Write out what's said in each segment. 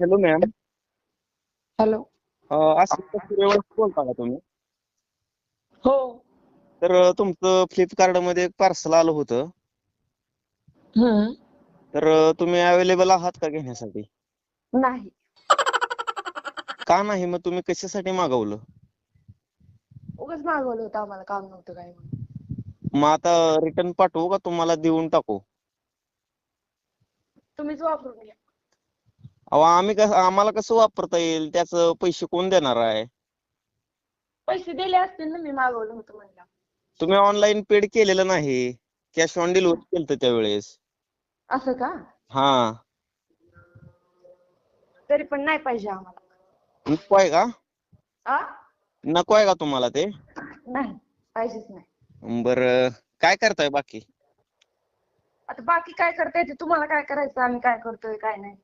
Hello ma'am. Hello. असं सूर्यवंशी बोलता का तुम्ही? हो. तर तुमचं फ्लिपकार्टमध्ये एक पार्सल आलं होतं. हम्म तर तुम्ही अवेलेबल आहात का घेण्यासाठी? नाही. का नाही? मग तुम्ही कशासाठी मागवलं? उगाच मागवलं होतं आम्हाला काम नव्हतं काय म्हणून. मग आता रिटर्न पाठवू का? तुम्हाला देऊन टाकू. तुम्हीच वापरून घ्या. अहो आम्ही कसं आम्हाला कसं वापरता येईल? त्याचं पैसे कोण देणार आहे? पैसे दिले असतील ना मी मागवलं होतं म्हणलं. तुम्ही ऑनलाईन पेड केलेलं नाही. कॅश ऑन डिलिव्हरी केलं त्यावेळेस. असं का? हा. तरी पण नाही पाहिजे आम्हाला. नको आहे का? आ? नको आहे का तुम्हाला ते? नाही पाहिजेच नाही. बरं काय करताय बाकी? आता बाकी काय करता येते? तुम्हाला काय करायचं? आम्ही काय करतोय काय नाही.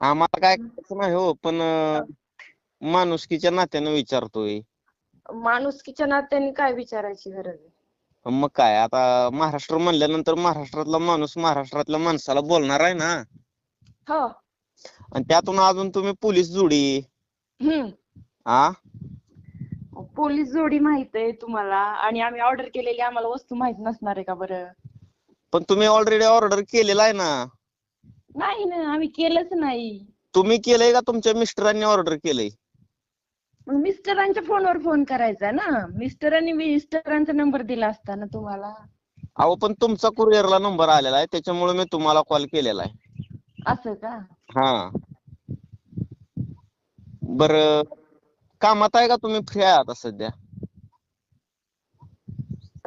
आम्हाला काय करायचं नाही हो पण अं, माणुसकीच्या नात्यानं विचारतोय. माणुसकीच्या नात्याने काय विचारायची गरज आहे? मग काय आता महाराष्ट्र म्हणल्यानंतर महाराष्ट्रातला माणूस महाराष्ट्रातल्या माणसाला बोलणार आहे ना? हो. आणि त्यातून अजून तुम्ही पोलीस जोडी. हम्म. आ? पोलीस जोडी माहीत आहे तुम्हाला आणि आम्ही ऑर्डर केलेली आम्हाला वस्तू माहीत नसणार आहे का बरं? पण तुम्ही ऑलरेडी ऑर्डर केलेला आहे ना? नाही ना आम्ही केलंच नाही. तुम्ही केलंय का? तुमच्या मिस्टरांनी ऑर्डर केलंय. मग मिस्टरांच्या फोनवर फोन करायचा ना. मिस्टरांनी मिस्टरांचा नंबर दिला असता ना तुम्हाला. अहो पण तुमचा कुरिअरला नंबर आलेला आहे. त्याच्यामुळे मी तुम्हाला कॉल केलेला आहे. असं का? हा. बर कामात आहे का तुम्ही? फ्री आहे आता सध्या?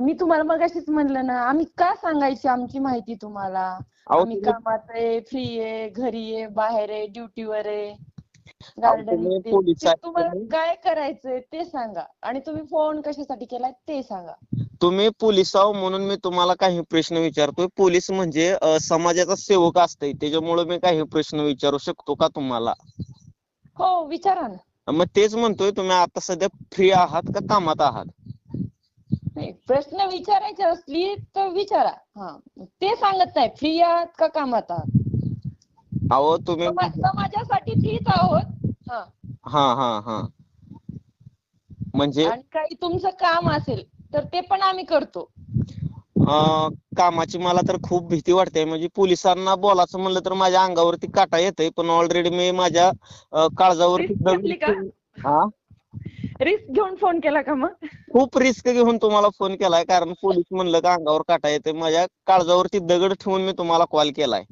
मी तुम्हाला मगाशीच म्हणलं ना आम्ही का सांगायची आमची माहिती तुम्हाला? अहो आम्ही तुम्ही- कामात आहे फ्री आहे घरी आहे बाहेर आहे ड्युटीवर आहे तुम्ही गार्डन पोलीस आहे, तुम्हाला तुम्ही- काय करायचंय ते सांगा. आणि तुम्ही फोन कशासाठी केलाय ते सांगा. तुम्ही पोलीस आहो म्हणून मी तुम्हाला काही प्रश्न विचारतोय. पोलीस म्हणजे अं, समाजाचा सेवक असतंय. त्याच्यामुळे मी काही प्रश्न विचारू शकतो का तुम्हाला? हो विचारा ना. मग तेच म्हणतोय तुम्ही आता सध्या फ्री आहात का कामात आहात? नाही प्रश्न विचारायचे असली तर विचारा. हा. ते सांगत नाही फ्री आहात का कामात आहात? अहो तुम्ही समा- समाजासाठी फ्रीच आहोत. हा. हा हा हा. म्हणजे आणि काही तुमचं काम असेल तर ते पण आम्ही करतो. अं, कामाची मला तर खूप भीती वाटते. म्हणजे पोलिसांना बोलायचं म्हणलं तर माझ्या अंगावरती काटा येतोय पण ऑलरेडी मी माझ्या अं, काळजावरती घेतली का? हा? रिस्क घेऊन फोन केला का मग? खूप रिस्क घेऊन तुम्हाला फोन केलाय कारण पोलीस म्हणलं का अंगावर काटा येते माझ्या काळजावरती दगड ठेवून मी तुम्हाला कॉल केलाय.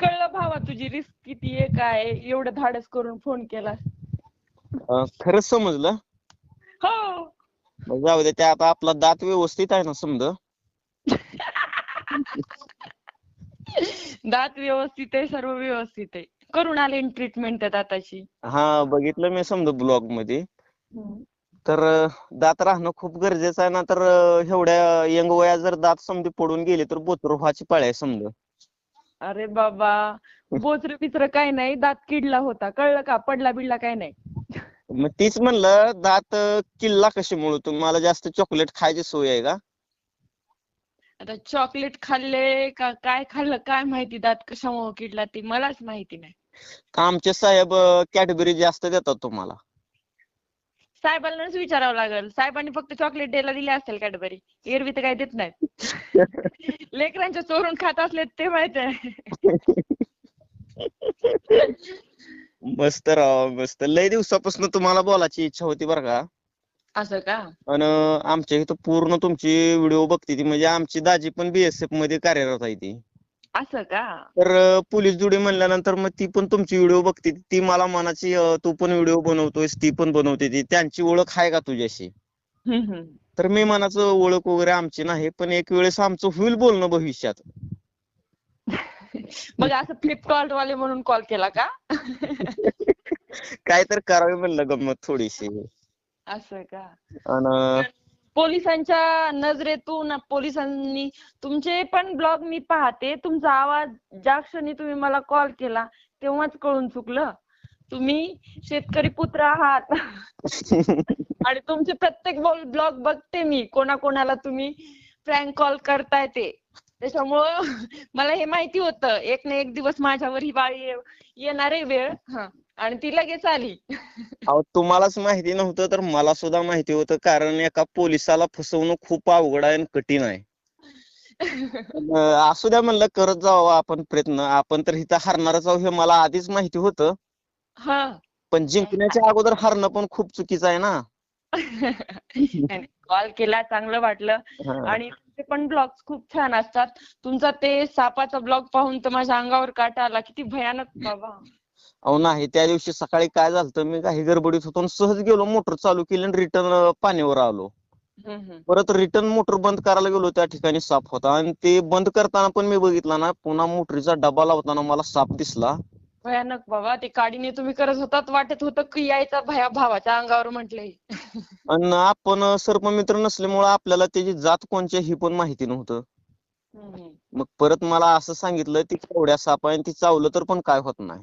कळलं भावा तुझी रिस्क किती आहे काय आहे, एवढं धाडस करून फोन केला अं, खरंच समजलं? हो. मग जाऊ दे ते आता आपला दात व्यवस्थित आहे ना समजा? दात व्यवस्थित आहे सर्व व्यवस्थित आहे. करून आले ट्रीटमेंट त्या दाताची हा बघितलं मी समजा ब्लॉगमध्ये. तर दात राहणं खूप गरजेचं आहे. ना तर एवढ्या यंग वयात जर दात समजे पडून गेले तर बोचर व्हायची पाळी आहे समजा. अरे बाबा बोचर बिचर काय नाही. दात किडला होता. कळलं का? पडला बिडला काय नाही. मग तीच म्हणलं दात किल्ला कशामुळे तुम्हाला जास्त चॉकलेट खायची सोय आहे का? आता चॉकलेट खाल्ले का? काय खाल्लं? काय माहिती दात कशामुळे किडला ते? मलाच माहिती नाही. का आमचे साहेब कॅडबरी जास्त देतात तुम्हाला. साहेबांनाच विचारावं लागेल. साहेबांनी फक्त चॉकलेट द्यायला दिले असेल कॅडबरी एरवी तर काही देत नाहीत लेकरांच्या चोरून खात असले ते माहीत आहे. मस्त राव मस्त. लय दिवसापासून तुम्हाला बोलायची इच्छा होती बरं का? असं का? आणि आमच्या इथं पूर्ण तुमची व्हिडिओ बघते ती. म्हणजे आमची दाजी पण बीएसएफमध्ये कार्यरत आहे ती. असं का? तर पोलीस जोडी म्हणल्यानंतर मग ती पण तुमची व्हिडिओ बघते. ती मला मनाची अं, तू पण व्हिडिओ बनवतोयस ती पण बनवते. ती त्यांची ओळख आहे का तुझ्याशी? हम्म, हम्म. तर मी मनाचं ओळख वगैरे आमची नाही पण एक वेळेस आमचं होईल बोलणं भविष्यात. मग असं फ्लिपकार्ट वाले म्हणून कॉल केला का? काय तर करावे म्हणलं गंमत थोडीशी. असं का? आणि पोलिसांच्या नजरेतून पोलिसांनी तुमचे पण ब्लॉग मी पाहते. तुमचा आवाज ज्या क्षणी तुम्ही मला कॉल केला तेव्हाच कळून चुकलं. तुम्ही शेतकरी पुत्र आहात. आणि तुमचे प्रत्येक ब्लॉग बघते मी. कोणाकोणाला तुम्ही प्रँक कॉल करताय ते. त्याच्यामुळं मला हे माहिती होतं. एक ना एक दिवस माझ्यावर ही येणार आहे वेळ. हा. आणि ती लगेच आली. अहो तुम्हालाच माहिती नव्हतं तर मला सुद्धा माहिती होतं कारण एका पोलिसाला फसवणं खूप अवघड आहे आणि कठीण आहे. अं, असू द्या म्हणलं करत जावं आपण प्रयत्न. आपण तर इथं हारणारच आहोत हे मला आधीच माहिती होतं. हा. पण जिंकण्याच्या अगोदर हारणं पण खूप चुकीचं आहे ना. कॉल केला चांगलं वाटलं. हा. आणि तुमचे पण ब्लॉग्स खूप छान असतात. तुमचा ते सापाचा ब्लॉग पाहून तर माझ्या अंगावर काटा आला. किती भयानक बाबा. अहो नाही त्या दिवशी सकाळी काय झालं मी काही गडबडीत होतो आणि सहज गेलो मोटर चालू केली आणि रिटर्न पाण्यावर आलो. परत रिटर्न मोटर बंद करायला गेलो त्या ठिकाणी साप होता आणि ते बंद करताना पण मी बघितला ना पुन्हा मोटरीचा डबा लावताना मला साप दिसला. भयानक बाबा ते काडीने तुम्ही करत होतात वाटत होतं की यायचा भया भावाच्या अंगावर म्हटलंय आणि आपण सर्पमित्र नसल्यामुळे आपल्याला त्याची जात कोणची ही पण माहिती नव्हतं. मग परत मला असं सांगितलं ती केवढ्या साप आहे आणि ती चावलं तर पण काय होत नाही.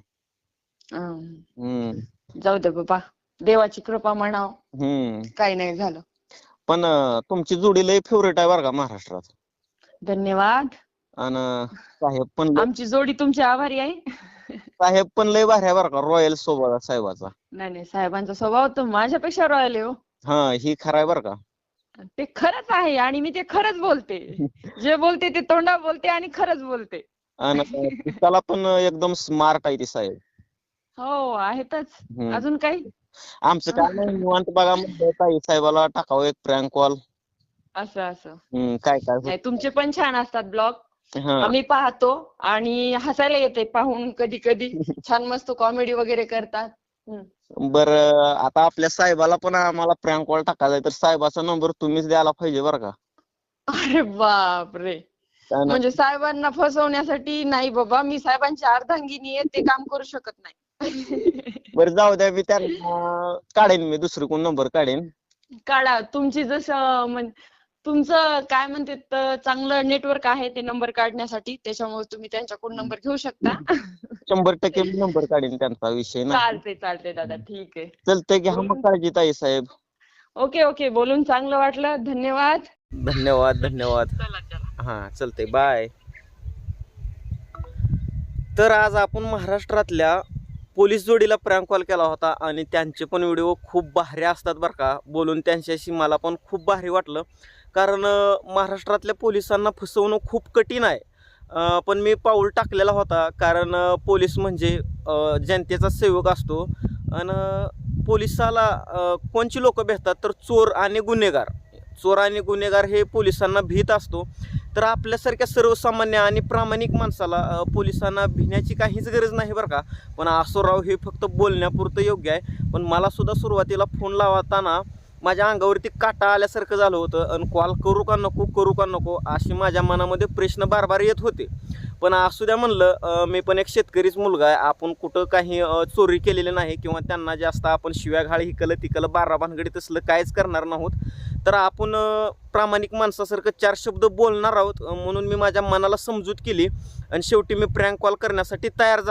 हम्म. जाऊ दे बाबा. देवाची कृपा म्हणाव. हम्म. काही नाही झालं. पण अं, तुमची जोडी लय फेवरेट आहे बरं का महाराष्ट्रात. धन्यवाद. आणि साहेब पण लय- आमची जोडी तुमची आभारी आहे. साहेब पण लय भारी आहे बरं का रॉयल सोबत साहेबाचा. नाही नाही साहेबांचा स्वभाव तर माझ्यापेक्षा रॉयल आहे हो. हा ही खरं आहे बरं का. ते खरंच आहे आणि मी ते खरंच बोलते. जे बोलते ते तोंडा बोलते आणि खरंच बोलते. आणि त्याला पण एकदम स्मार्ट आहे ती साहेब. हो आहेतच. हम्म. अजून काही? आमचं काय नाही निवांत बघा म्हणलं ताई साहेबाला टाकावं एक प्रँक कॉल असं असं. काय काय नाही तुमचे पण छान असतात ब्लॉग होत- हा. आम्ही पाहतो आणि हसायला येते पाहून कधी कधी. छान मस्त कॉमेडी वगैरे करतात. हम्म. बरं आता आपल्या साहेबाला पण आम्हाला प्रँक कॉल टाकायचा आहे तर साहेबाचा नंबर तुम्हीच द्यायला पाहिजे बरं का? अरे बापरे. काय ना- म्हणजे साहेबांना फसवण्यासाठी नाही बाबा मी साहेबांची अर्धांगिनी आहे ते काम करू शकत नाही. बरं जाऊ द्या मी त्यांना काढेन मी दुसरी कोण नंबर काढेन. काढा तुमची जसं म्हण तुमचं काय म्हणते तर चांगलं नेटवर्क आहे ते नंबर काढण्यासाठी त्याच्यामुळे तुम्ही त्यांच्याकडून नंबर घेऊ शकता. शंभर टक्के मी नंबर काढेन त्यांचा विषय नाही. चालते चालते दादा ठीक आहे. चलतंय घ्या मग काळजी ताई साहेब. ओके ओके बोलून चांगलं वाटलं धन्यवाद. धन्यवाद धन्यवाद. चला चला. हा चलतंय बाय. तर आज आपण महाराष्ट्रातल्या पोलीस जोडीला प्रँक कॉल केला होता आणि त्यांचे पण व्हिडिओ खूप भारी असतात बरं का. बोलून त्यांच्याशी मला पण खूप भारी वाटलं. कारण महाराष्ट्रातल्या पोलिसांना फसवणं खूप कठीण आहे. पण मी पाऊल टाकलेला होता. कारण पोलीस म्हणजे जनतेचा सेवक असतो. आणि पोलिसाला कोणची लोकं भेटतात तर चोर आणि गुन्हेगार. चोर आणि गुन्हेगार हे पोलिसांना भीत असतो. तर आपल्यासारख्या सर्वसामान्य आणि प्रामाणिक माणसाला पोलिसांना भिण्याची काहीच गरज नाही बरं का. पण आसोराव हे फक्त बोलण्यापुरतं योग्य आहे. पण मलासुद्धा सुरुवातीला फोन लावताना माझ्या अंगावरती काटा आल्यासारखं झालं होतं. आणि कॉल करू का नको करू का नको अशी माझ्या मनामध्ये प्रश्न बार बार येत होते. पण असू द्या म्हणलं मी पण एक शेतकरीच मुलगा आहे. आपण कुठं काही चोरी केलेली नाही किंवा त्यांना जास्त आपण शिव्या घाळ हिकलं तिकलं बारा भानगडी तसलं काहीच करणार नाहोत तर आपण प्रामाणिक माणसासारखं चार शब्द बोलणार आहोत. म्हणून मी माझ्या मनाला समजूत केली. आणि शेवटी मी प्रँक कॉल करण्यासाठी तयार